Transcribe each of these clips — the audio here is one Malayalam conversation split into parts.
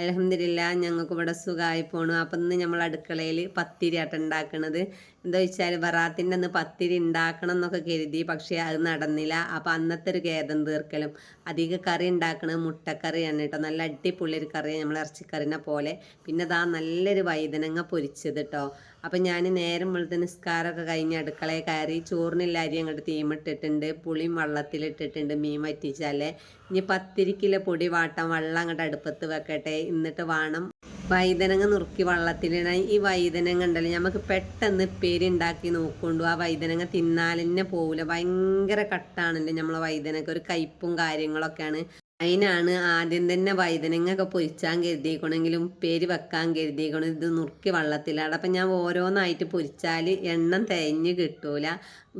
അലഹമില്ല ഞങ്ങൾക്ക് ഇവിടെ സുഖമായി പോണു. അപ്പം ഇന്ന് നമ്മൾ അടുക്കളയിൽ പത്തിരി ഉണ്ടാക്കണത്. എന്താ വെച്ചാൽ ബറാത്തിന്റെ അന്ന് പത്തിരി ഉണ്ടാക്കണം എന്നൊക്കെ കരുതി പക്ഷേ അത് നടന്നില്ല. അപ്പം അന്നത്തെ ഒരു ഖേദം തീർക്കലും. അധിക കറി ഉണ്ടാക്കണത് മുട്ടക്കറിയാണ് കേട്ടോ. നല്ല അടിപൊളി ഒരു കറി നമ്മൾ ഇറച്ചിക്കറിനെ പോലെ. പിന്നെ അതാ നല്ലൊരു വൈതനങ്ങ പൊരിച്ചത് കേട്ടോ. അപ്പം ഞാൻ നേരം വെളുത്ത് നിസ്കാരമൊക്കെ കഴിഞ്ഞ് അടുക്കളയിൽ കയറി ചോറിനില്ലാരി അങ്ങോട്ട് തീമിട്ടിട്ടുണ്ട് പുളിയും വെള്ളത്തിലിട്ടിട്ടുണ്ട് മീൻ വറ്റിച്ചാലേ ഇനി പത്തിരി കിലോ പൊടി വാട്ടാൻ വെള്ളം അങ്ങോട്ട് അടുപ്പത്ത് വെക്കട്ടെ. എന്നിട്ട് വേണം വൈതനങ്ങ നുറുക്കി വെള്ളത്തിലിടാൻ. ഈ വൈതനങ്ങ ഉണ്ടല്ലോ നമുക്ക് പെട്ടെന്ന് പേര് ഉണ്ടാക്കി നോക്കൊണ്ടു ആ വൈതനങ്ങ തിന്നാലെന്നെ പോവില്ല ഭയങ്കര കട്ടാണല്ലോ നമ്മളെ വൈതനങ്ങ ഒരു കയ്പും കാര്യങ്ങളൊക്കെയാണ്. അതിനാണ് ആദ്യം തന്നെ വൈതനങ്ങൊക്കെ പൊരിച്ചാൻ കരുതിയിക്കണമെങ്കിലും പേര് വെക്കാൻ കരുതിയിക്കണം. ഇത് നുറുക്കി വള്ളത്തിലാണ് അപ്പം ഞാൻ ഓരോന്നായിട്ട് പൊരിച്ചാൽ എണ്ണം തേഞ്ഞ് കിട്ടൂല.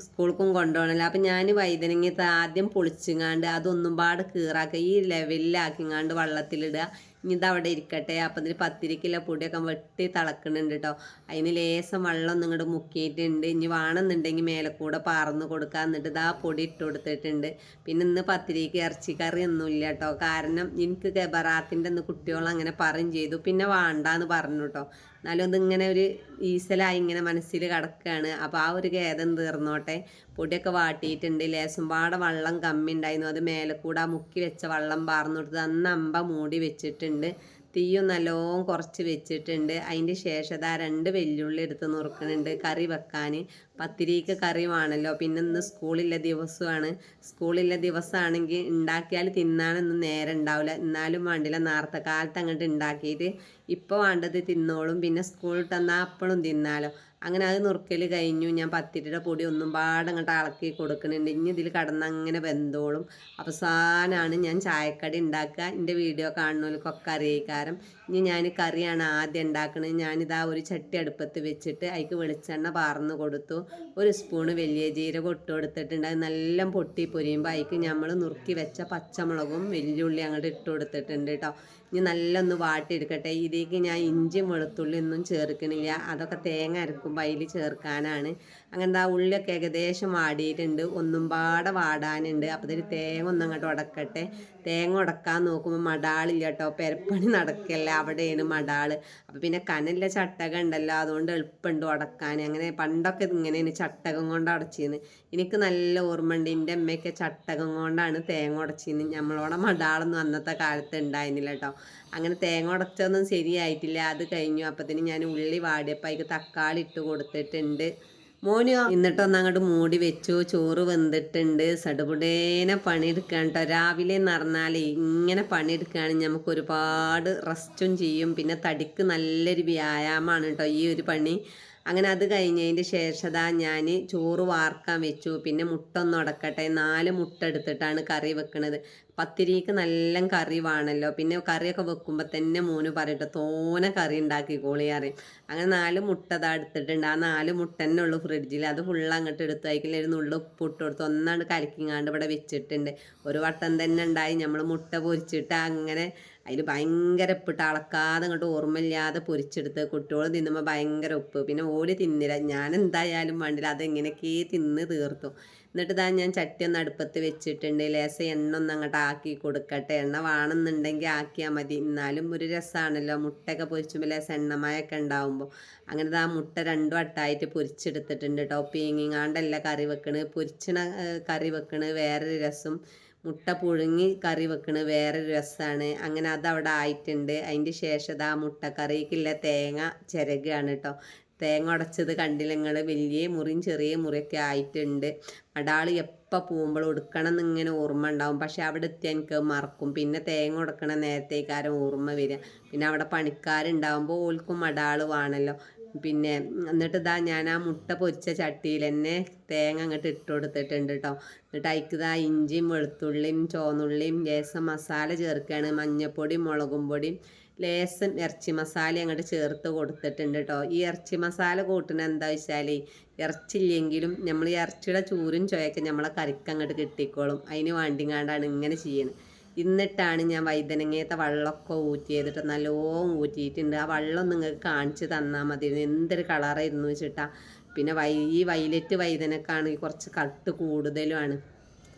സ്കൂൾക്കും കൊണ്ടുപോകണമല്ലോ അപ്പം ഞാൻ വൈതനങ്ങ ആദ്യം പൊളിച്ചുങ്ങാണ്ട് അതൊന്നും പാട് കീറാക്കുക ഈ ലെവലിലാക്കിങ്ങാണ്ട് വെള്ളത്തിലിടുക. ഇനി ഇതവിടെ ഇരിക്കട്ടെ. അപ്പം ഇതിൽ പത്തിരിക്കില്ല പൊടിയൊക്കെ വെട്ടി തിളക്കുന്നുണ്ട് കേട്ടോ അതിന് ലേസം വെള്ളം ഒന്നും ഇങ്ങോട്ട് മുക്കിയിട്ടുണ്ട്. ഇനി വേണമെന്നുണ്ടെങ്കിൽ മേലെ കൂടെ പാർന്ന് കൊടുക്കുക എന്നിട്ട് ഇതാ പൊടി ഇട്ട് കൊടുത്തിട്ടുണ്ട്. പിന്നെ ഇന്ന് പത്തിരിക്ക് ഇറച്ചിക്കറി ഒന്നുമില്ല കേട്ടോ കാരണം എനിക്ക് ഗബറാത്തിന്റെ ഒന്ന് കുട്ടികൾ അങ്ങനെ പറയും ചെയ്തു. പിന്നെ വേണ്ടാന്ന് പറഞ്ഞു കേട്ടോ എന്നാലും ഇങ്ങനെ ഒരു ഈസലായി ഇങ്ങനെ മനസ്സിൽ കിടക്കുകയാണ് അപ്പോൾ ആ ഒരു ഖേദം തീർന്നോട്ടെ. പൊടിയൊക്കെ വാട്ടിയിട്ടുണ്ട്. ലേശം പാടെ വള്ളം കമ്മി ഉണ്ടായിരുന്നു. അത് മേലെ കൂടെ മുക്കി വെച്ച വള്ളം പാർന്നു അന്ന് അമ്പ മൂടി വെച്ചിട്ടുണ്ട്. തീയും നല്ലോണം കുറച്ച് വെച്ചിട്ടുണ്ട്. അതിന്റെ ശേഷം ആ രണ്ട് വെല്ലുള്ളി എടുത്ത് നുറുക്കുന്നുണ്ട് കറി വെക്കാൻ. പത്തിരിക്ക് കറി വേണമല്ലോ പിന്നെ ഇന്ന് സ്കൂളില്ല ദിവസമാണ്. സ്കൂളില്ല ദിവസമാണെങ്കിൽ ഉണ്ടാക്കിയാൽ തിന്നാനൊന്നും നേരം ഉണ്ടാവില്ല. എന്നാലും വേണ്ടില്ല. നേരത്തെ കാലത്ത് അങ്ങോട്ട് ഉണ്ടാക്കിയിട്ട് ഇപ്പോൾ വേണ്ടത് തിന്നോളും. പിന്നെ സ്കൂളിൽ തന്നാൽ അപ്പോഴും തിന്നാലോ. അങ്ങനെ അത് നുറുക്കൽ കഴിഞ്ഞു. ഞാൻ പത്തിരിയുടെ പൊടി ഒന്നും പാടെ അങ്ങോട്ട് ഇളക്കി കൊടുക്കുന്നുണ്ട് ഇനി ഇതിൽ കടന്ന് അങ്ങനെ വെന്തോളും. അവസാനമാണ് ഞാൻ ചായക്കടി ഉണ്ടാക്കുക. എന്റെ വീഡിയോ കാണുന്നവർക്കൊക്കെ അറിയിക്കാരം ഇനി ഞാൻ കറിയാണ് ആദ്യം ഉണ്ടാക്കുന്നത് ഞാനിതാ ഒരു ചട്ടി അടുപ്പത്ത് വെച്ചിട്ട് അതിക്ക് വെളിച്ചെണ്ണ പാർന്ന് കൊടുത്തു. ഒരു സ്പൂണ് വലിയ ജീരകം ഇട്ട് കൊടുത്തിട്ടുണ്ട്. അത് നല്ല പൊട്ടി പൊരിയുമ്പോൾ അതിക്ക് നമ്മൾ നുറുക്കി വെച്ച പച്ചമുളകും വെല്ലുള്ളി അങ്ങോട്ട് ഇട്ട് കൊടുത്തിട്ടുണ്ട് കേട്ടോ ഇനി നല്ലൊന്ന് വാട്ടിയെടുക്കട്ടെ. ഇതിലേക്ക് ഞാൻ ഇഞ്ചിയും വെളുത്തുള്ളി ഒന്നും ചേർക്കണില്ല. അതൊക്കെ തേങ്ങ അരക്കുമ്പോൾ അതിൽ ചേർക്കാനാണ്. അങ്ങനെ ആ ഉള്ളിയൊക്കെ ഏകദേശം വാടിയിട്ടുണ്ട്. ഒന്നും പാടെ വാടാനുണ്ട്. അപ്പോൾ ഇതിൽ തേങ്ങ ഒന്ന് അങ്ങോട്ട് ഉടക്കട്ടെ. തേങ്ങ ഉടക്കാൻ നോക്കുമ്പോൾ മടാളില്ല കേട്ടോ. പെരപ്പണി നടക്കല്ല. അവിടെയാണ് മടാൾ. അപ്പോൾ പിന്നെ കനല്ല ചട്ടകം ഉണ്ടല്ലോ. അതുകൊണ്ട് എളുപ്പമുണ്ട് ഉടക്കാൻ. അങ്ങനെ പണ്ടൊക്കെ ഇങ്ങനെയാണ് ചട്ടകം കൊണ്ട് അടച്ചിരുന്നത് എനിക്ക് നല്ല ഓർമ്മ ഉണ്ട് എന്റെ അമ്മയൊക്കെ ചട്ടകം കൊണ്ടാണ് തേങ്ങ ഉടച്ചിരുന്നത് നമ്മളോടെ മടാളൊന്നും അന്നത്തെ കാലത്ത് ഉണ്ടായിരുന്നില്ല കേട്ടോ. അങ്ങനെ തേങ്ങ ഉടച്ചൊന്നും ശരിയായിട്ടില്ല. അത് കഴിഞ്ഞു. അപ്പത്തിന് ഞാൻ ഉള്ളി വാടിയപ്പോൾ അതിക്ക് തക്കാളി ഇട്ട് കൊടുത്തിട്ടുണ്ട്. മോനിയോ എന്നിട്ടൊന്ന് അങ്ങോട്ട് മൂടി വെച്ചു ചോറ് വെന്തിട്ടുണ്ട്. സടുപുടേനെ പണിയെടുക്കാൻ കേട്ടോ രാവിലെ എന്ന് പറഞ്ഞാലേ ഇങ്ങനെ പണിയെടുക്കുകയാണെങ്കിൽ നമുക്ക് ഒരുപാട് റെസ്റ്റും ചെയ്യും. പിന്നെ തടിക്ക് നല്ലൊരു വ്യായാമമാണ് കേട്ടോ ഈ ഒരു പണി. അങ്ങനെ അത് കഴിഞ്ഞതിന്റെ ശേഷം ഞാൻ ചോറ് വാർക്കാൻ വെച്ചു. പിന്നെ മുട്ട ഒന്ന് ഉടക്കട്ടെ. നാല് മുട്ട എടുത്തിട്ടാണ് കറി വെക്കുന്നത് പത്തിരിക്ക് നല്ല കറി വേണമല്ലോ പിന്നെ കറിയൊക്കെ വെക്കുമ്പോൾ തന്നെ മോന് പറയട്ടെ തോനെ കറി ഉണ്ടാക്കിക്കോളി അറിയും അങ്ങനെ നാല് മുട്ട അതാ എടുത്തിട്ടുണ്ട്. ആ നാല് മുട്ട തന്നെ ഉള്ളു ഫ്രിഡ്ജിൽ അത് ഫുള്ള് അങ്ങോട്ട് എടുത്തു. അയക്കില്ല ഒരു നുള്ളു ഉപ്പ് ഇട്ട് കൊടുത്ത്. ഒന്നാണ്ട് കലക്കിങ്ങാണ്ട് ഇവിടെ വെച്ചിട്ടുണ്ട്. ഒരു വട്ടം തന്നെ ഉണ്ടായി. നമ്മൾ മുട്ട പൊരിച്ചിട്ട് അങ്ങനെ അതിൽ ഭയങ്കര ഉപ്പിട്ട് അളക്കാതെ അങ്ങോട്ട് ഓർമ്മയില്ലാതെ പൊരിച്ചെടുത്ത് കുട്ടികൾ തിന്നുമ്പോൾ ഭയങ്കര ഉപ്പ്. പിന്നെ ഓടി തിന്നില്ല. ഞാൻ എന്തായാലും വേണ്ടില്ല. അതെങ്ങനെയൊക്കെ തിന്ന് തീർത്തു. എന്നിട്ട് ഇതാ ഞാൻ ചട്ടി ഒന്ന് അടുപ്പത്ത് വെച്ചിട്ടുണ്ട്. ലേസ എണ്ണ ഒന്ന് അങ്ങോട്ട് ആക്കി കൊടുക്കട്ടെ. എണ്ണ വേണമെന്നുണ്ടെങ്കിൽ ആക്കിയാൽ മതി. എന്നാലും ഒരു രസമാണല്ലോ മുട്ടയൊക്കെ പൊരിച്ചുമ്പോൾ ലേസ എണ്ണമയൊക്കെ ഉണ്ടാവുമ്പോൾ അങ്ങനെ ആ മുട്ട രണ്ടും വട്ടായിട്ട് പൊരിച്ചെടുത്തിട്ടുണ്ട് കേട്ടോ പീങ്ങിങ്ങാണ്ടല്ല കറി വെക്കണ്. പൊരിച്ചണ കറി വെക്കണ്. വേറൊരു രസം. മുട്ട പുഴുങ്ങി കറി വെക്കണത് വേറെ രസമാണ് അങ്ങനെ അതവിടെ ആയിട്ടുണ്ട്. അതിന്റെ ശേഷം ആ മുട്ടക്കറിക്കുള്ള തേങ്ങ ചിരകാണ് കേട്ടോ തേങ്ങ ഉടച്ചത് കണ്ടില്ല നിങ്ങൾ വലിയ മുറിയും ചെറിയ മുറിയൊക്കെ ആയിട്ടുണ്ട്. അടാൾ എപ്പോൾ പോകുമ്പോൾ ഉടുക്കണം എന്നിങ്ങനെ ഓർമ്മ ഉണ്ടാവും. പക്ഷെ അവിടെ എത്തിയാൽ എനിക്ക് മറക്കും. പിന്നെ തേങ്ങ ഉടക്കണ നേരത്തേക്കാരും ഓർമ്മ വരിക. പിന്നെ അവിടെ പണിക്കാരുണ്ടാവുമ്പോൾ ഓൽക്കും അടാൾ വേണമല്ലോ പിന്നെ എന്നിട്ട് ഇതാ ഞാൻ ആ മുട്ട പൊരിച്ച ചട്ടിയിൽ തന്നെ തേങ്ങ അങ്ങോട്ട് ഇട്ട് കൊടുത്തിട്ടുണ്ട് കേട്ടോ എന്നിട്ട് അതിക്ക് ഇതാ ഇഞ്ചിയും വെളുത്തുള്ളിയും ചുവന്നുള്ളിയും ലേസം മസാല ചേർക്കുകയാണ് മഞ്ഞൾപ്പൊടിയും മുളകും പൊടിയും ലേസം ഇറച്ചി മസാല അങ്ങോട്ട് ചേർത്ത് കൊടുത്തിട്ടുണ്ട് കേട്ടോ ഈ ഇറച്ചി മസാല കൂട്ടുന്ന എന്താ വെച്ചാൽ ഇറച്ചില്ലെങ്കിലും നമ്മൾ ഇറച്ചിയുടെ ചൂരും ചുവയൊക്കെ നമ്മളെ കറിക്ക് അങ്ങോട്ട് കിട്ടിക്കോളും. അതിന് വേണ്ടിങ്ങാണ്ടാണ് ഇങ്ങനെ ചെയ്യുന്നത് എന്നിട്ടാണ് ഞാൻ വൈതനങ്ങയത്തെ വെള്ളമൊക്കെ ഊറ്റി ചെയ്തിട്ട് നല്ലോണം ഊറ്റിയിട്ടുണ്ട്. ആ വെള്ളം നിങ്ങൾക്ക് കാണിച്ച് തന്നാൽ മതി. എന്തൊരു കളറായിരുന്നു വെച്ചിട്ടാ പിന്നെ വൈ ഈ വൈലറ്റ് വൈതനക്കാണെങ്കിൽ കുറച്ച് കട്ട് കൂടുതലുമാണ്.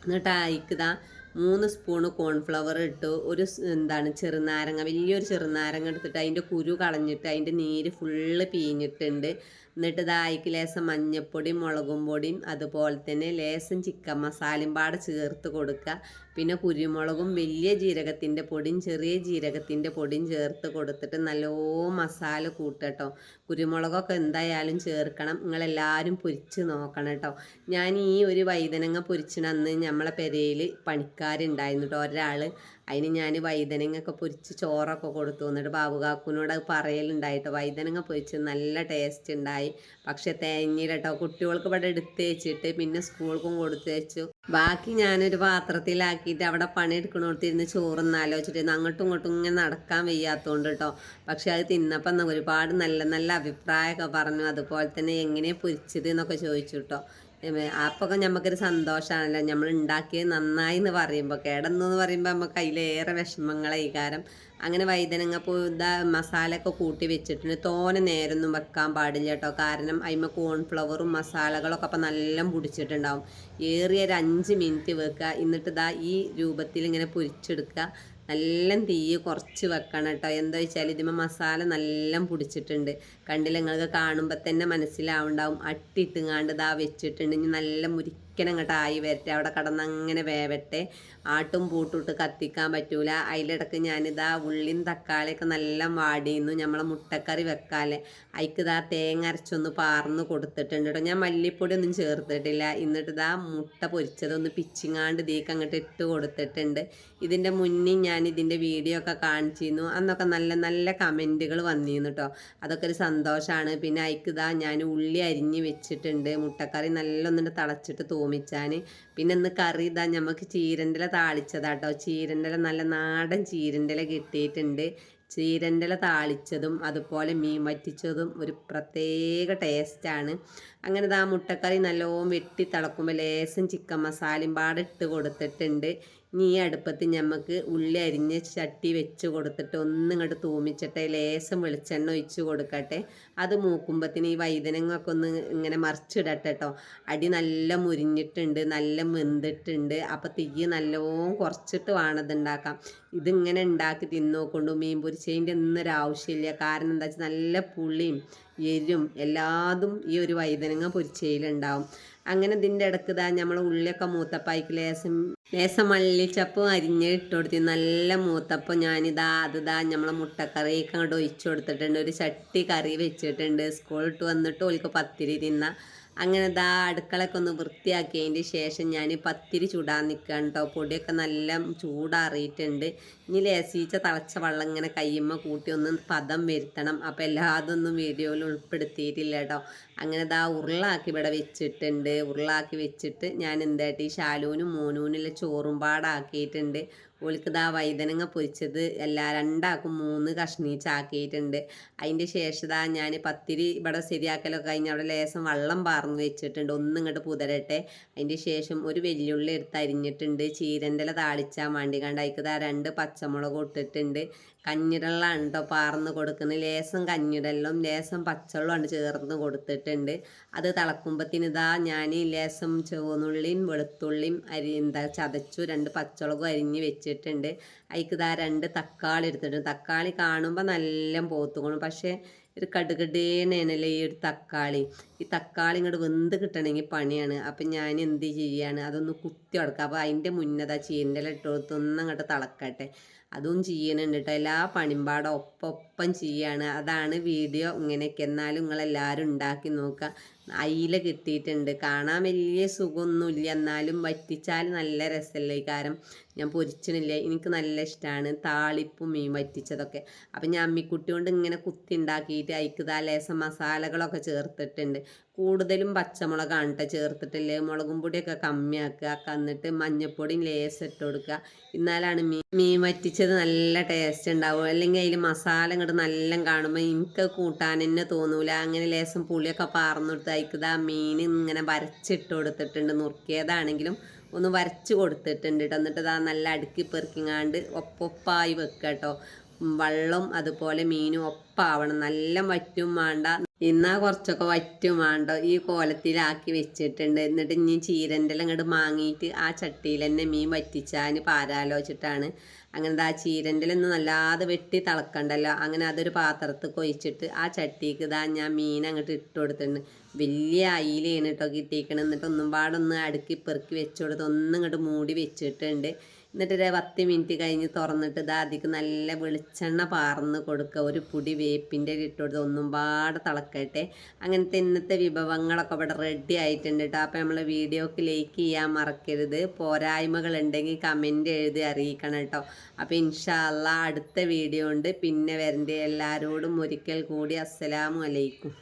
എന്നിട്ട് അയക്കുതാ മൂന്ന് സ്പൂണ് കോൺഫ്ലവർ ഇട്ടു. ഒരു എന്താണ് ചെറുനാരങ്ങ വലിയൊരു ചെറുനാരങ്ങ എടുത്തിട്ട് അതിന്റെ കുരു കളഞ്ഞിട്ട് അതിന്റെ നീര് ഫുള്ള് പീഞ്ഞിട്ടുണ്ട്. എന്നിട്ട് ഇതായിക്ക് ലേശം മഞ്ഞപ്പൊടിയും മുളകും പൊടിയും അതുപോലെ തന്നെ ലേശം ചിക്കൻ മസാലയും പാടെ ചേർത്ത് കൊടുക്കുക പിന്നെ കുരുമുളകും വലിയ ജീരകത്തിന്റെ പൊടിയും ചെറിയ ജീരകത്തിന്റെ പൊടിയും ചേർത്ത് കൊടുത്തിട്ട് നല്ലോ മസാല കൂട്ടട്ടോ. കുരുമുളകൊക്കെ എന്തായാലും ചേർക്കണം. നിങ്ങളെല്ലാവരും പൊരിച്ച് നോക്കണം കേട്ടോ. ഞാൻ ഈ ഒരു വൈതനങ്ങ പൊരിച്ചിനന്ന് നമ്മളെ പെരയിൽ പണിക്കാരുണ്ടായിരുന്നു കേട്ടോ ഒരാൾ അതിന് ഞാൻ വൈതനങ്ങൊക്കെ പൊരിച്ച് ചോറൊക്കെ കൊടുത്തു. എന്നിട്ട് ബാബു കാക്കുനോട് അത് പറയലുണ്ടായിട്ടോ വൈതനങ്ങ പൊരിച്ച് നല്ല ടേസ്റ്റ് ഉണ്ടായി പക്ഷെ തേങ്ങയിലട്ടോ കുട്ടികൾക്ക് ഇവിടെ എടുത്ത് വെച്ചിട്ട് പിന്നെ സ്കൂൾക്കും കൊടുത്തു വെച്ചു. ബാക്കി ഞാനൊരു പാത്രത്തിലാക്കിയിട്ട് അവിടെ പണിയെടുക്കണോടത്തിരുന്ന് ചോറൊന്നാലോ വെച്ചിട്ട് അങ്ങോട്ടും ഇങ്ങോട്ടും ഇങ്ങനെ നടക്കാൻ വയ്യാത്തതുകൊണ്ട് കേട്ടോ പക്ഷെ അത് തിന്നപ്പം ഒരുപാട് നല്ല നല്ല അഭിപ്രായമൊക്കെ പറഞ്ഞു. അതുപോലെ തന്നെ എങ്ങനെ പൊരിച്ചത് എന്നൊക്കെ ചോദിച്ചു കേട്ടോ അപ്പൊക്കെ നമുക്കൊരു സന്തോഷമാണല്ലോ നമ്മൾ ഉണ്ടാക്കിയത് നന്നായി എന്ന് പറയുമ്പോൾ കേടന്നു എന്ന് പറയുമ്പോൾ നമുക്ക് അതിലേറെ വിഷമങ്ങളെ കാരണം അങ്ങനെ വൈതനങ്ങ മസാല ഒക്കെ കൂട്ടി വെച്ചിട്ടുണ്ട് തോനെ നേരൊന്നും വെക്കാൻ പാടില്ല കേട്ടോ. കാരണം അതിമ കോൺഫ്ലവറും മസാലകളൊക്കെ അപ്പം നല്ല പിടിച്ചിട്ടുണ്ടാവും. ഏറിയ ഒരു അഞ്ച് മിനിറ്റ് വെക്കുക എന്നിട്ട് ഇതാ ഈ രൂപത്തിൽ ഇങ്ങനെ പൊരിച്ചെടുക്കുക നല്ല തീ കുറച്ച് വെക്കണം കേട്ടോ. എന്താ വെച്ചാൽ ഇതിമ മസാല നല്ല പിടിച്ചിട്ടുണ്ട്. കണ്ടില്ല? നിങ്ങൾക്ക് കാണുമ്പോൾ തന്നെ മനസ്സിലാവുണ്ടാവും. അട്ടിട്ടുങ്ങാണ്ട് ഇതാ വെച്ചിട്ടുണ്ട്. ഇനി നല്ല മുരിക്കണം കേട്ടോ ആയി വരട്ടെ. അവിടെ കടന്ന് അങ്ങനെ വേവട്ടെ. ആട്ടും പൂട്ടിട്ട് കത്തിക്കാൻ പറ്റൂല. അതിലിടക്ക് ഞാനിതാ ഉള്ളിയും തക്കാളിയൊക്കെ നല്ല വാടിയിരുന്നു. നമ്മളെ മുട്ടക്കറി വെക്കാല്ലേ. അതിക്ക് തേങ്ങ അരച്ചൊന്ന് പാർന്ന് കൊടുത്തിട്ടുണ്ട് കേട്ടോ ഞാൻ മല്ലിപ്പൊടി ഒന്നും ചേർത്തിട്ടില്ല. എന്നിട്ട് ഇതാ മുട്ട പൊരിച്ചതൊന്ന് പിച്ചിങ്ങാണ്ട് ഇതേക്ക് അങ്ങോട്ട് ഇട്ട് കൊടുത്തിട്ടുണ്ട്. ഇതിന്റെ മുന്നേ ഞാൻ ഇതിന്റെ വീഡിയോ ഒക്കെ കാണിച്ചിരുന്നു. അന്നൊക്കെ നല്ല നല്ല കമന്റുകൾ വന്നിരുന്നു കേട്ടോ അതൊക്കെ ഒരു സന്തോഷമാണ് പിന്നെ അയക്കിതാ ഞാൻ ഉള്ളി അരിഞ്ഞ് വെച്ചിട്ടുണ്ട്. മുട്ടക്കറി നല്ലൊന്നിട്ട് തളച്ചിട്ട് തൂമിച്ചാൻ പിന്നെ ഇന്ന് കറി ഇതാ നമുക്ക് ചീരന്റെ താളിച്ചതാട്ടോ. ചീരന്റെ നല്ല നാടൻ ചീരന്റെ കിട്ടിയിട്ടുണ്ട്. ചീരന്റെ താളിച്ചതും അതുപോലെ മീൻ വറ്റിച്ചതും ഒരു പ്രത്യേക ടേസ്റ്റാണ്. അങ്ങനെ ഇതാ മുട്ടക്കറി നല്ലോണം വെട്ടി തിളക്കുമ്പോൾ ലേശം ചിക്കൻ മസാലയും പാടെ ഇട്ട് കൊടുത്തിട്ടുണ്ട്. ഇനി ഈ അടുപ്പത്ത് ഞമ്മക്ക് ഉള്ളി അരിഞ്ഞ് ചട്ടി വെച്ച് കൊടുത്തിട്ട് ഒന്നും ഇങ്ങോട്ട് തൂമിച്ചിട്ട് ലേശം വെളിച്ചെണ്ണ ഒഴിച്ച് കൊടുക്കട്ടെ. അത് മൂക്കുമ്പത്തിന് ഈ വൈതനങ്ങൊക്കെ ഒന്ന് ഇങ്ങനെ മറിച്ചിടട്ടെ കേട്ടോ അടി നല്ല മുരിഞ്ഞിട്ടുണ്ട് നല്ല മെന്തിട്ടുണ്ട് അപ്പോൾ തീ നല്ലോണം കുറച്ചിട്ട് വേണത് ഉണ്ടാക്കാം ഇതിങ്ങനെ ഉണ്ടാക്കി തിന്നോക്കൊണ്ടു മീൻ പൊരിച്ചതിന്റെ ഒന്നൊരു ആവശ്യമില്ല കാരണം എന്താ വെച്ചാൽ നല്ല പുളിയും എരും എല്ലാതും ഈ ഒരു വൈതനങ്ങ പൊരിച്ചയിലുണ്ടാവും അങ്ങനെ ഇതിന്റെ ഇടയ്ക്ക് ഇതാ നമ്മൾ ഉള്ളിയൊക്കെ മൂത്തപ്പായിക്ക് ലേസം ലേസം മല്ലിച്ചപ്പം അരിഞ്ഞ് ഇട്ട് കൊടുത്തി നല്ല മൂത്തപ്പം ഞാനിതാ അതിതാ നമ്മളെ മുട്ടക്കറിയൊക്കെ അങ്ങോട്ട് ഒഴിച്ചു കൊടുത്തിട്ടുണ്ട്. ഒരു ചട്ടി കറി വെച്ചിട്ടുണ്ട്. സ്കൂളിട്ട് വന്നിട്ട് ഓൾക്ക് പത്തിരി തിന്ന. അങ്ങനെ ദാ അടുക്കളയൊക്കെ ഒന്ന് വൃത്തിയാക്കിയതിന് ശേഷം ഞാൻ പത്തിരി ചൂടാൻ നിൽക്കുകയാണ് കേട്ടോ. പൊടിയൊക്കെ നല്ല ചൂടാറിയിട്ടുണ്ട്. ഇനി ലേസീച്ച തിളച്ച വെള്ളം ഇങ്ങനെ കയ്യുമ്മ കൂട്ടി ഒന്ന് പദം വരുത്തണം. അപ്പോൾ എല്ലാതൊന്നും വീഡിയോയിൽ ഉൾപ്പെടുത്തിയിട്ടില്ല കേട്ടോ. അങ്ങനെ ദാ ഉരുളാക്കി ഇവിടെ വെച്ചിട്ടുണ്ട്. ഉരുളാക്കി വെച്ചിട്ട് ഞാൻ എന്തായിട്ട് ഈ ശാലൂനും മോനൂനുള്ള ചോറും പാടാക്കിയിട്ടുണ്ട്. ഓൾക്ക് ഇതാ വൈതനങ്ങ പൊരിച്ചത് എല്ലാ രണ്ടാക്കും മൂന്ന് കഷ്ണീച്ചാക്കിയിട്ടുണ്ട് അതിന്റെ ശേഷം ഇതാ ഞാൻ പത്തിരി ഇവിടെ ശരിയാക്കലൊക്കെ കഴിഞ്ഞ് അവിടെ ലേശം വെള്ളം പാർന്ന് വെച്ചിട്ടുണ്ട്. ഒന്നും ഇങ്ങോട്ട് പുതരട്ടെ. അതിന്റെ ശേഷം ഒരു വെല്ലുള്ളി എടുത്ത് അരിഞ്ഞിട്ടുണ്ട്. ചീരന്റെ താളിച്ചാൽ വേണ്ടി. കണ്ട്? അതിക്ക് രണ്ട് പച്ചമുളക് ഇട്ടിട്ടുണ്ട്. കഞ്ഞിരള്ളാണ് കേട്ടോ പാർന്ന് കൊടുക്കുന്നത്. ലേസം കഞ്ഞിരള്ളും ലേസം പച്ചവെള്ളമാണ് ചേർന്ന് കൊടുത്തിട്ടുണ്ട്. അത് തിളക്കുമ്പത്തിന് ഇതാ ഞാൻ ലേസം ചുവന്നുള്ളിയും വെളുത്തുള്ളിയും അരി എന്താ ചതച്ചു രണ്ട് പച്ചവളകും അരിഞ്ഞ് വെച്ചിട്ടുണ്ട്. അതിക്ക് ഇതാ രണ്ട് തക്കാളി എടുത്തിട്ടുണ്ട്. തക്കാളി കാണുമ്പോൾ നല്ല പോത്തുകൊണ്ട് പക്ഷേ ഒരു കടുകടേനല്ലേ ഈ ഒരു തക്കാളി. ഈ തക്കാളി ഇങ്ങോട്ട് വെന്ത് കിട്ടണമെങ്കിൽ പണിയാണ്. അപ്പം ഞാൻ എന്ത് ചെയ്യാണ്? അതൊന്ന് കുത്തി കൊടുക്കുക അപ്പോൾ അതിന്റെ മുന്നതാ ഇട്ടുകൊടുത്ത് ഇട്ട് ഒന്നങ്ങോട്ട് തിളക്കട്ടെ. അതും ചെയ്യണുണ്ട് കേട്ടോ എല്ലാ പണിമ്പാടും ഒപ്പം ചെയ്യാണ്. അതാണ് വീഡിയോ ഇങ്ങനെയൊക്കെ. എന്നാലും നിങ്ങളെല്ലാവരും ഉണ്ടാക്കി നോക്കുക അയില കിട്ടിയിട്ടുണ്ട്. കാണാൻ വലിയ സുഖമൊന്നുമില്ല. എന്നാലും വറ്റിച്ചാൽ നല്ല രസമല്ലേ? കാരണം ഞാൻ പൊരിച്ചണില്ല? എനിക്ക് നല്ല ഇഷ്ടമാണ് താളിപ്പും മീൻ വറ്റിച്ചതൊക്കെ. അപ്പം ഞാൻ അമ്മിക്കുട്ടി കൊണ്ട് ഇങ്ങനെ കുത്തി ഉണ്ടാക്കിയിട്ട് അയക്കുതാ ലേസം മസാലകളൊക്കെ ചേർത്തിട്ടുണ്ട്. കൂടുതലും പച്ചമുളകാണ് കേട്ടോ ചേർത്തിട്ടില്ലേ മുളകും പൊടിയൊക്കെ കമ്മിയാക്കുക. എന്നിട്ട് മഞ്ഞപ്പൊടിയും ലേസ് ഇട്ട് കൊടുക്കുക. എന്നാലാണ് മീൻ മീൻ വറ്റിച്ചത് നല്ല ടേസ്റ്റ് ഉണ്ടാവും അല്ലെങ്കിൽ അതിൽ മസാല ഇങ്ങോട്ട് നല്ല കാണുമ്പോൾ എനിക്ക് കൂട്ടാൻ തന്നെ തോന്നൂല. അങ്ങനെ ലേസം പുളിയൊക്കെ പാർന്നെടുത്ത് അയക്കുക മീൻ ഇങ്ങനെ വരച്ചിട്ട് കൊടുത്തിട്ടുണ്ട്. നുറുക്കിയതാണെങ്കിലും ഒന്ന് വരച്ച് കൊടുത്തിട്ടുണ്ട് കേട്ടോ എന്നിട്ട് ഇതാ നല്ല അടുക്കി പെറുക്കിങ്ങാണ്ട് ഒപ്പൊപ്പായി വെക്കുക കേട്ടോ വെള്ളം അതുപോലെ മീനും ഒപ്പാവണം. നല്ല വറ്റും വേണ്ട ഇന്നാ കുറച്ചൊക്കെ വറ്റും വേണ്ട ഈ കോലത്തിലാക്കി വെച്ചിട്ടുണ്ട്. എന്നിട്ട് ഇനി ചീരന്റെ അങ്ങോട്ട് മാങ്ങിയിട്ട് ആ ചട്ടിയിൽ തന്നെ മീൻ വറ്റിച്ചാൽ പാരാലോചിച്ചിട്ടാണ്. അങ്ങനെ ആ ചീരന്റെ ഒന്ന് നല്ലാതെ വെട്ടി തിളക്കണ്ടല്ലോ. അങ്ങനെ അതൊരു പാത്രത്തിൽ കൊഴിച്ചിട്ട് ആ ചട്ടിക്ക് ഇതാ ഞാൻ മീൻ അങ്ങോട്ട് ഇട്ട് കൊടുത്തിട്ടുണ്ട്. വലിയ അയിലാണ് കേട്ടോ കിട്ടിയിരിക്കണം എന്നിട്ട് ഒന്നും പാടൊന്ന് അടുക്കി പെറുക്കി വെച്ച് കൊടുത്ത് ഒന്നും ഇങ്ങോട്ട് മൂടി വെച്ചിട്ടുണ്ട്. എന്നിട്ട് ഒരു പത്ത് മിനിറ്റ് കഴിഞ്ഞ് തുറന്നിട്ട് അധികം നല്ല വെളിച്ചെണ്ണ പാർന്ന് കൊടുക്കുക ഒരു പുടി വേപ്പിന്റെ ഇട്ട് കൊടുത്ത് ഒന്നും പാടെ തിളക്കട്ടെ. അങ്ങനത്തെ ഇന്നത്തെ വിഭവങ്ങളൊക്കെ ഇവിടെ റെഡി ആയിട്ടുണ്ട് കേട്ടോ അപ്പോൾ നമ്മൾ വീഡിയോക്ക് ലൈക്ക് ചെയ്യാൻ മറക്കരുത്. പോരായ്മകൾ ഉണ്ടെങ്കിൽ കമന്റ് എഴുതി അറിയിക്കണം കേട്ടോ അപ്പോൾ ഇൻഷാല്ല അടുത്ത വീഡിയോ ഉണ്ട്. പിന്നെ വരണ്ടേ. എല്ലാവരോടും ഒരിക്കൽ കൂടി അസ്സലാമു അലൈക്കും.